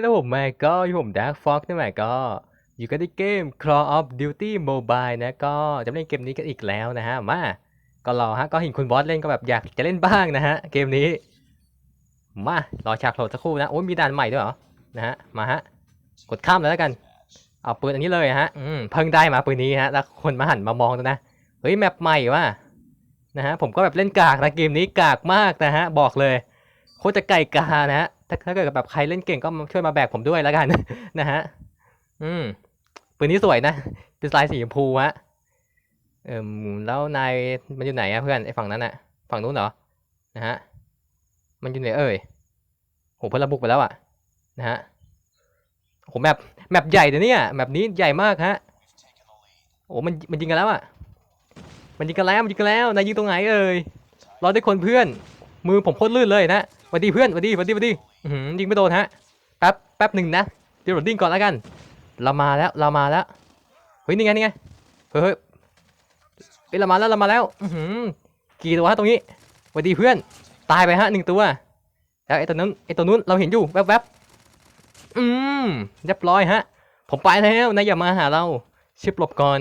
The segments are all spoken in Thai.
แล้วผมมาก็อยู่ผม Dark Fox นี่แหละก็อยู่กันในเกม Call of Duty Mobile นะก็จะเล่นเกมนี้กันอีกแล้วนะฮะ มาก็รอฮะ ก็เห็นคุณบอสเล่นก็แบบอยากจะเล่นบ้างนะฮะ เกมนี้ มารอฉากโหลดสักครู่นะ โอ้ยมีด่านใหม่ด้วยเหรอ นะฮะ มาฮะ กดข้ามเลยแล้วกัน เอาปืนอันนี้เลยฮะ อืม เพิ่งได้มาปืนนี้ฮะ แล้วคนมาหันมามองดูนะ เฮ้ยแมปใหม่ว่ะ นะฮะ ผมก็แบบเล่นกากนะเกมนี้กากมากนะฮะ บอกเลย โคตรจะไก่กานะฮะ ถ้าถ้าเกิดแบบใครเล่นเก่งก็มาช่วยมาแบกผมด้วยแล้วกัน นะฮะ อืมปืนนี้สวยนะ เป็นลายสีชมพูฮะ เอ่มแล้วนายมันอยู่ไหนอะเพื่อนไอ้ฝั่งนั้นอะฝั่งนู้นเหรอ นะฮะ มันอยู่ไหนเอ่ยโหเพื่อนระบุกไปแล้วอะนะฮะโหแมปแมปใหญ่เดี๋ยวนี้แมปนี้ใหญ่มากฮะโอ้มันมันยิงกันแล้วอะมันยิงกันแล้วมันยิงกันแล้วนายยิงตรงไหนเอ่ยรอได้คนเพื่อน มือผมโคตรลื่นเลยนะวัสดีเพื่อนวัสดีวัสดีวัสดียิงไม่โดนฮะ แป๊บแป๊บหนึ่งนะ เดี๋ยวโหลดดิ้งก่อนแล้วกัน เรามาแล้วเรามาแล้ว เฮ้ยนี่ไงนี่ไง เฮ้ยเฮ้ยเฮ้ยเรามาแล้วเรามาแล้วอือหือกี่ตัวฮะตรงนี้วัสดีเพื่อน ตายไปฮะหนึ่งตัว แล้วไอ้ตัวนั้นไอ้ตัวนู้นเราเห็นอยู่แวบๆ อืมเรียบร้อยฮะ ผมไปแล้วนายอย่ามาหาเรา ชิบหลบก่อน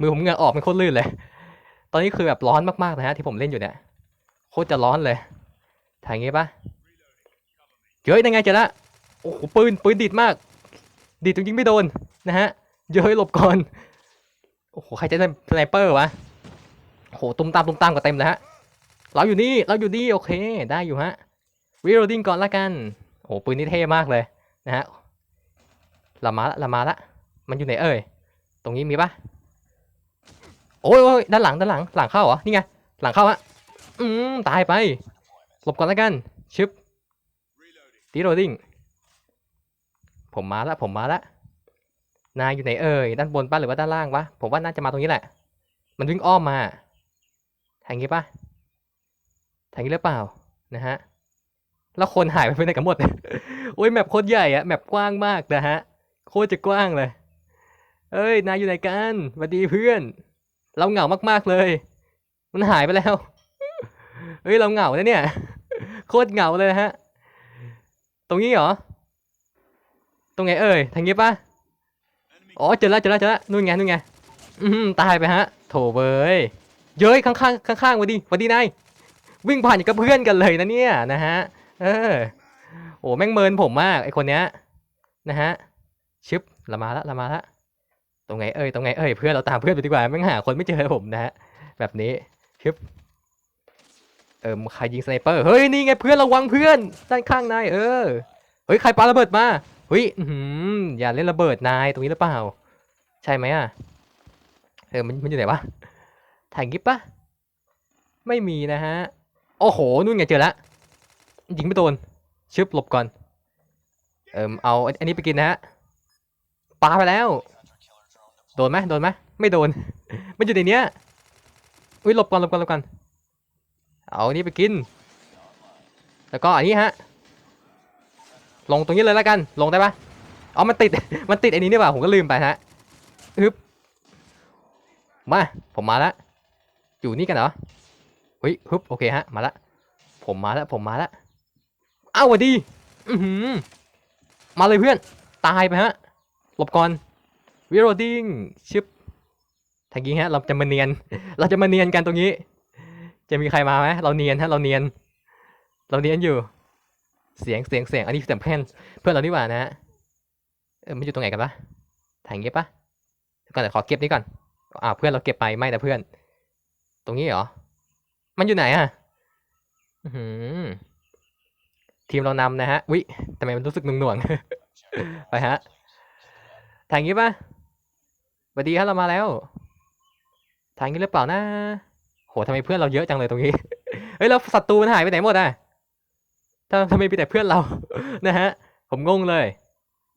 มือผมเงื่อออกเป็นโคตรลื่นเลย ตอนนี้คือแบบร้อนมากๆนะฮะที่ผมเล่นอยู่เนี่ย โคตรจะร้อนเลยทางงี้ปะเฮ้ยยังไงเจอละโอ้โหปืนปืนดีดมาก ดีดจนยิงไม่โดนนะฮะ เย้ยหลบก่อน โอ้โหใครจะได้สไนเปอร์วะโอ้โหตุ้มตามตุ้มตามก็เต็มเลยฮะ เราอยู่นี่เราอยู่นี่โอเคได้อยู่ฮะรีโรดิ้งก่อนละกัน โอ้โหปืนนี่เท่มากเลยนะฮะละมาละละมาละ มันอยู่ไหนเอ่ย ตรงนี้มีปะโอ้ยโอ้ยด้านหลังด้านหลังหลังเข้าเหรอ นี่ไง หลังเข้าฮะ อืมตายไป หลบก่อนและกันชึบรีโรดิ้งผมมาละผมมาละนายอยู่ไหนเอ่ยด้านบนป้ะหรือว่าด้านล่างวะผมว่าน่าจะมาตรงนี้แหละ มันวิ่งอ้อมมาทางนี้ปะทางนี้หรือเปล่านะฮะแล้วคนหายไปไหนกันหมดโอ้ยแมปโคตรใหญ่อะแมปกว้างมากนะฮะโคตรจะกว้างเลย เอ้ยนายอยู่ไหนกันสวัสดีเพื่อน เราเหงามากๆเลย มันหายไปแล้ว เฮ้ยเราเหงาแล้วเนี่ย โคตรเหงาเลยนะฮะ ตรงนี้เหรอ ตรงไหนเอ่ย ทางนี้ปะอ๋อเจอแล้วเจอแล้วเจอแล้วนู่นไงนู่นไง อืมตายไปฮะ โถเบยเย้ยข้างข้างข้างข้างวัดดีวัดดีนาย วิ่งผ่านอย่างกับเพื่อนกันเลยนะเนี่ยนะฮะ เออ โอ้แม่งเมินผมมากไอคนเนี้ยนะฮะชึบละมาละละมาละตรงไหนเอ่ยตรงไหนเอ่ยเพื่อนเราตามเพื่อนไปดีกว่าแม่งหาคนไม่เจอผมนะฮะแบบนี้ชึบ เออใครยิงสไนเปอร์ เฮ้ย นี่ไงเพื่อนระวังเพื่อน ด้านข้างนายเออ เฮ้ย ใครปาระเบิดมา เฮ้ยอื้อย่าเล่นระเบิดนายตรงนี้หรือเปล่า ใช่ไหมอะ เออ มันมันอยู่ไหนวะ ถ่ายกิปปะไม่มีนะฮะ โอ้โห นู่นไงเจอละ ยิงไม่โดน ชึบหลบก่อน เอิมเอาอันอันนี้ไปกินนะฮะ ปาไปแล้ว โดนไหมโดนไหมไม่โดน มันอยู่ในเนี้ย อุ้ยหลบก่อนหลบก่อนหลบก่อน เอาอันนี้ไปกิน แล้วก็อันนี้ฮะ ลงตรงนี้เลยแล้วกัน ลงได้ปะอ๋อมันติด มันติดไอ้นี้นี่ป่ะผมก็ลืมไปฮะฮึบมา ผมมาแล้วอยู่นี่กันเหรอเฮ้ยฮึบโอเคฮะ มาละ ผมมาแล้วผมมาแล้วเอ้าวัสดี อือหือมาเลยเพื่อน ตายไปฮะ หลบก่อนวิโรดิ้งชึบทางนี้ฮะ เราจะมาเนียน เราจะมาเนียนกันตรงนี้ จะมีใครมาไหมเราเนียนฮะเราเนียน เราเนียนอยู่ เสียงเสียงเสียงอันนี้เสียงเพื่อนเพื่อนเรานี่หว่านะฮะเออมันอยู่ตรงไหนกันปะถ่ายเงี้ยปะก่อนเดี๋ยวขอเก็บนี้ก่อนอ่าวเพื่อนเราเก็บไปไม่แต่เพื่อน ตรงนี้เหรอ มันอยู่ไหนอะอื้อหือทีมเรานำนะฮะ วิทำไมมันรู้สึกหน่วงๆไปฮะถ่ายงี้ปะสวัสดีครับเรามาแล้วถ่ายงี้หรือเปล่านะ โหทำไมเพื่อนเราเยอะจังเลยตรงนี้ เฮ้ยแล้วศัตรูมันหายไปไหนหมดอะทำทำไมมีแต่เพื่อนเรา นะฮะ ผมงงเลย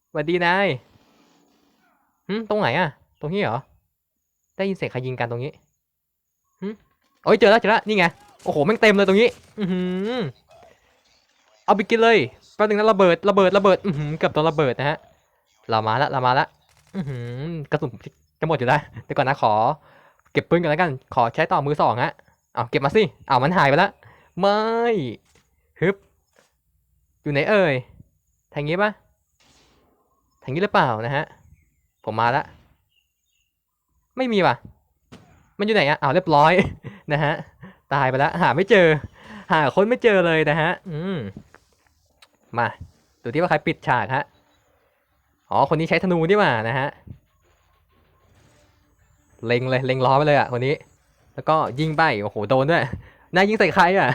สวัสดีนายหืมตรงไหนอะตรงนี้เหรอ ได้ยินเสียงใครยิงกันตรงนี้หืมโอ้ยเจอแล้วเจอแล้วนี่ไง โอ้โหแม่งเต็มเลยตรงนี้ อือหือเอาไปกินเลยแป๊บนึงนะระเบิดระเบิดระเบิด อือหือเกือบโดนระเบิดนะฮะเรามาละเรามาละอือหือกระสุนจะหมดอยู่แล้วเดี๋ยวก่อนนะขอ เก็บปืนกันแล้วกัน ขอใช้ต่อมือสองฮะเอาเก็บมาสิเอามันหายไปแล้วไม่ฮึบอยู่ไหนเอ่ยทางนี้ปะทางนี้หรือเปล่านะฮะ ผมมาละไม่มีว่ะ มันอยู่ไหนอะเอาเรียบร้อยนะฮะ ตายไปแล้วหาไม่เจอ หาคนไม่เจอเลยนะฮะ อืม มา ดูที่ว่าใครปิดฉากฮะ อ๋อ คนนี้ใช้ธนูนี่ว่านะฮะ เล็งเลยเล็งล้อไปเลยอะคนนี้ แล้วก็ยิงไปโอ้โหโดนด้วยนายยิงใส่ใครอะ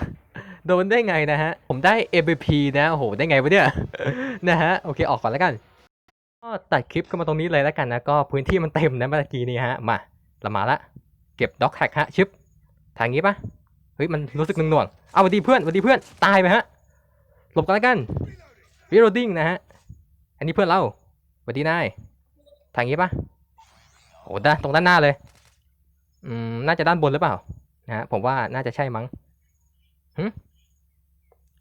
โดนได้ไงนะฮะ ผมได้ MVP นะโอ้โหได้ไงวะเนี่ยนะฮะโอเคออกก่อนแล้วกันก็ตัดคลิปเข้ามาตรงนี้เลยแล้วกันนะก็พื้นที่มันเต็มนะเมื่อกี้นี้ฮะมาเรามาละเก็บด็อกแท็กฮะชึบทางนี้ปะเฮ้ยมันรู้สึกหน่วงๆเอาสวัสดีเพื่อนสวัสดีเพื่อนตายไปฮะหลบกันแล้วกัน reloading นะฮะอันนี้เพื่อนเราสวัสดีนายทางนี้ปะ โอ้ด้านตรงด้านหน้าเลย อืม น่าจะด้านบนหรือเปล่า นะฮะ ผมว่าน่าจะใช่มั้งหึ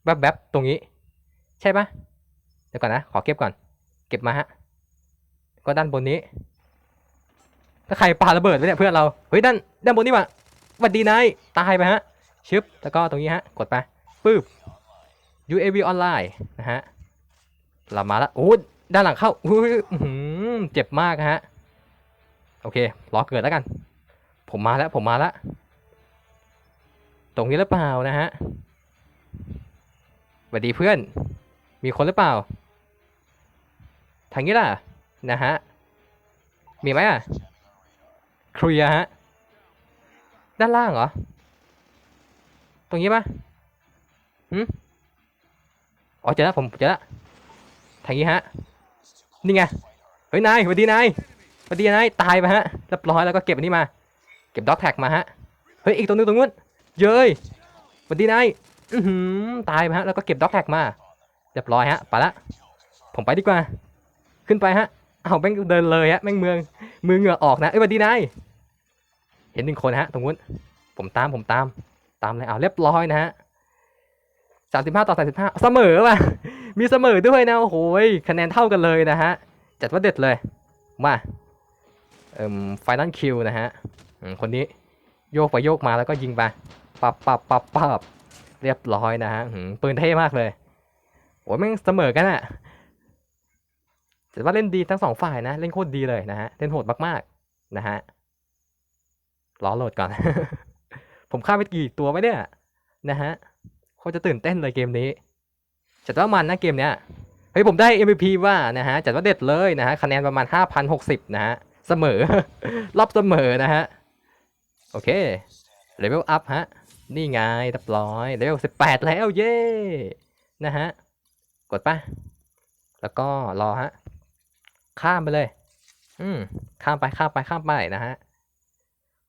แวบๆตรงนี้ ใช่ปะเดี๋ยวก่อนนะ ขอเก็บก่อน เก็บมาฮะ ก็ด้านบนนี้ ถ้าใครปาระเบิดไว้เนี่ยเพื่อนเรา เฮ้ยด้านด้านบนนี่ว่ะสวัสดีนาย ตายไปฮะ ชึบ แล้วก็ตรงนี้ฮะ กดไปปึ๊บ UAV ออนไลน์นะฮะเรามาแล้วโอ้ด้านหลังเข้าอ้ยอื้อหือเจ็บมากฮะ อเครอเกิดแล้วกัน ผมมาแล้วผมมาแล้ว ตรงนี้หรือเปล่านะฮะสวัสดีเพื่อน มีคนหรือเปล่า ทางนี้ล่ะ นะฮะ มีไหมอะเคลียฮะ ด้านล่างเหรอ ตรงนี้ปะหืมอ๋อเจอแล้วผมเจอแล้วทางนี้ฮะ นี่ไง เฮ้ยนายสวัสดีนาย สวัสดีนายตายไปฮะเรียบร้อยแล้วก็เก็บอันนี้มา เก็บด็อกแท็กมาฮะเฮ้ยอีกตัวนึงตรงนู้นเย้ยสวัสดีนายอือหือตายไปฮะแล้วก็เก็บด็อกแท็กมาเรียบร้อยฮะไปละผมไปดีกว่า ขึ้นไปฮะเอาแม่งเดินเลยฮะแม่งเมืองมือเหงื่อออกนะเอ้ยสวัสดีนายเห็นหนึ่งคนฮะตรงนู้นผมตามผมตามตามเลยเอาเรียบร้อยนะฮะสามสิบห้าต่อสามสิบห้าเสมอว่ะมีเสมอด้วยนะโอ้โหคะแนนเท่ากันเลยนะฮะจัดว่าเด็ดเลยมา เอ่มไฟนั่นคิวนะฮะคนนี้โยกไปโยกมาแล้วก็ยิงไปปับปับปับปับเรียบร้อยนะฮะปืนเท่มากเลยโอ้ยแม่งเสมอกันอะแต่ว่าเล่นดีทั้งสองฝ่ายนะ เล่นโคตรดีเลยนะฮะ เล่นโหดมากๆนะฮะรอโหลดก่อน ผมฆ่าไปกี่ตัวไม่เนี่ยนะฮะโคตรจะตื่นเต้นเลยเกมนี้จัดว่ามันนะเกมเนี้ยเฮ้ยผมได้ MVP ว่านะฮะจัดว่าเด็ดเลยนะฮะคะแนนประมาณ 5,060 นะฮะ เสมอ รอบเสมอนะฮะ โอเคเลเวลอัพฮะ นี่ไงเรียบร้อยเลเวล18แล้วเย้ นะฮะ กดป่ะ แล้วก็รอฮะ ข้ามไปเลย อืม ข้ามไปข้ามไปข้ามไปนะฮะ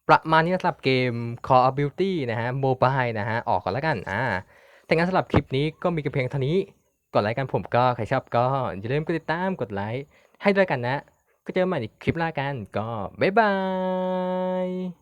ประมาณนี้สำหรับเกม Call of Duty นะฮะ Mobile นะฮะ ออกก่อนแล้วกัน อ่าแต่งั้นสำหรับคลิปนี้ก็มีกันเพียงเท่านี้กดไลค์กันผมก็ใครชอบก็อย่าลืมกดติดตามกดไลค์ให้ด้วยกันนะ ก็เจอกันใหม่ในคลิปหน้ากัน ก็บ๊ายบาย